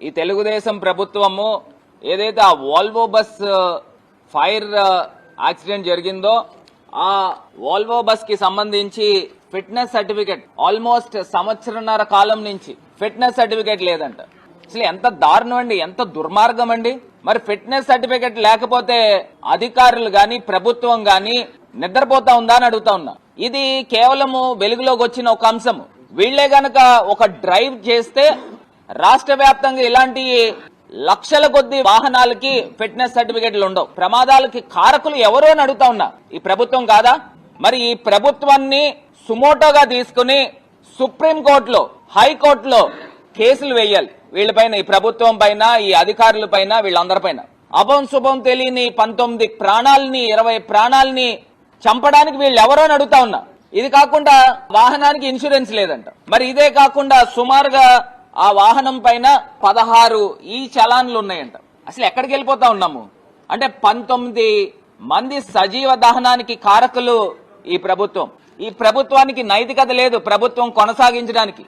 ఈ తెలుగుదేశం ప్రభుత్వము ఏదైతే ఆ వాల్వో బస్ ఫైర్ యాక్సిడెంట్ జరిగిందో ఆ వాల్వో బస్కి సంబంధించి ఫిట్నెస్ సర్టిఫికెట్ ఆల్మోస్ట్ సంవత్సరన్నర కాలం నుంచి ఫిట్నెస్ సర్టిఫికెట్ లేదంట. అసలు ఎంత దారుణం అండి ఎంత దుర్మార్గం అండి. మరి ఫిట్నెస్ సర్టిఫికెట్ లేకపోతే అధికారులు గాని ప్రభుత్వం గాని నిద్రపోతా ఉందా అని అడుగుతా ఉన్నా. ఇది కేవలము వెలుగులోకి వచ్చిన ఒక అంశము. వీళ్ళే గనక ఒక డ్రైవ్ చేస్తే రాష్ట్ర వ్యాప్తంగా ఇలాంటి లక్షల కొద్ది వాహనాలకి ఫిట్నెస్ సర్టిఫికెట్లు ఉండవు. ప్రమాదాలకి కారకులు ఎవరు అని అడుగుతా ఉన్నా. ఈ ప్రభుత్వం కాదా? మరి ఈ ప్రభుత్వాన్ని సుమోటోగా తీసుకుని సుప్రీంకోర్టులో హైకోర్టులో కేసులు వేయాలి. వీళ్ళపైన ఈ ప్రభుత్వం పైన ఈ అధికారుల పైన వీళ్ళందరిపైన అభం శుభం తెలియని పంతొమ్మిది ప్రాణాలని ఇరవై ప్రాణాలని చంపడానికి వీళ్ళు ఎవరో అని అడుగుతా ఉన్నా. ఇది కాకుండా వాహనానికి ఇన్సూరెన్స్ లేదంట. మరి ఇదే కాకుండా సుమారుగా ఆ వాహనం పైన పదహారు ఈ చలాన్లు ఉన్నాయంట. అసలు ఎక్కడికి వెళ్ళిపోతా ఉన్నాము? అంటే పంతొమ్మిది మంది సజీవ దహనానికి కారకులు ఈ ప్రభుత్వం. ఈ ప్రభుత్వానికి నైతికత లేదు ప్రభుత్వం కొనసాగించడానికి.